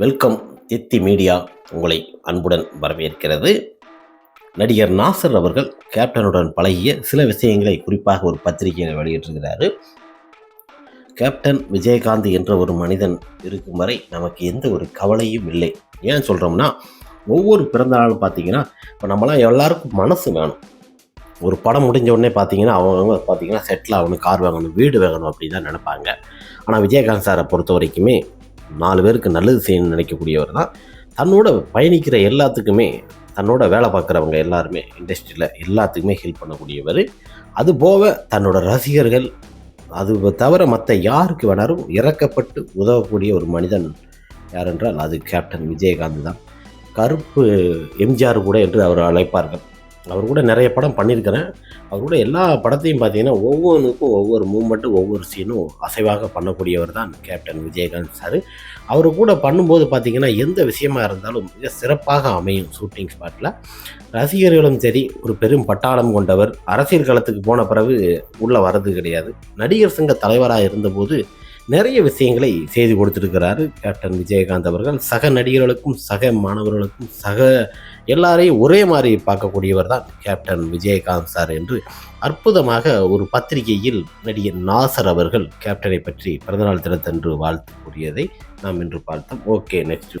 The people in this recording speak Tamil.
வெல்கம் தித்தி மீடியா உங்களை அன்புடன் வரவேற்கிறது. நடிகர் நாசர் அவர்கள் கேப்டனுடன் பழகிய சில விஷயங்களை குறிப்பாக ஒரு பத்திரிகையில் வெளியிட்டிருக்கிறார். கேப்டன் விஜயகாந்த் என்ற ஒரு மனிதன் இருக்கும் வரை நமக்கு எந்த ஒரு கவலையும் இல்லை. ஏன் சொல்கிறோம்னா ஒவ்வொரு பிறந்த நாளும் பார்த்தீங்கன்னா இப்போ நம்மளாம் எல்லாருக்கும் மனசு வேணும். ஒரு படம் முடிஞ்ச உடனே பார்த்தீங்கன்னா அவங்க பார்த்தீங்கன்னா செட்டில் ஆகணும் கார் வாங்கணும் வீடு வாங்கணும் அப்படி தான் நினைப்பாங்க. ஆனால் விஜயகாந்த் சாரை பொறுத்த வரைக்குமே நாலு பேருக்கு நல்லது செய்யணும்னு நினைக்கக்கூடியவர் தான். தன்னோட பயணிக்கிற எல்லாத்துக்குமே தன்னோட வேலை பார்க்குறவங்க எல்லாருமே இண்டஸ்ட்ரியில் எல்லாத்துக்குமே ஹெல்ப் பண்ணக்கூடியவர். அது போக தன்னோட ரசிகர்கள் அது தவிர மற்ற யாருக்கு வேணாலும் இறக்கப்பட்டு உதவக்கூடிய ஒரு மனிதன் யாரென்றால் அது கேப்டன் விஜயகாந்த் தான். கருப்பு எம்ஜிஆர் கூட என்று அவர் அழைப்பார்கள். அவர் கூட நிறைய படம் பண்ணியிருக்கிறேன். அவர் கூட எல்லா படத்தையும் பார்த்தீங்கன்னா ஒவ்வொன்றுக்கும் ஒவ்வொரு மூமெண்ட்டும் ஒவ்வொரு சீனும் அசைவாக பண்ணக்கூடியவர் தான் கேப்டன் விஜயகாந்த் சார் அவர் கூட பண்ணும்போது பார்த்தீங்கன்னா எந்த விஷயமா இருந்தாலும் மிக சிறப்பாக அமையும் ஷூட்டிங் ஸ்பாட்டில் ரசிகர்களும் சரி ஒரு பெரும் பட்டாளம் கொண்டவர். அரசியல் களத்துக்கு போன பிறகு உள்ளே வர்றது கிடையாது. நடிகர் சங்க தலைவராக இருந்தபோது நிறைய விஷயங்களை செய்து கொடுத்துருக்கிறாரு கேப்டன் விஜயகாந்த் அவர்கள். சக நடிகர்களுக்கும் சக மாணவர்களுக்கும் சக எல்லாரையும் ஒரே மாதிரி பார்க்கக்கூடியவர் தான் கேப்டன் விஜயகாந்த் சார் என்று அற்புதமாக ஒரு பத்திரிகையில் நடிகர் நாசர் அவர்கள் கேப்டனை பற்றி பிறந்தநாள் தினத்தன்று வாழ்த்து கூறியதை நாம் இன்று பார்த்தோம். Okay next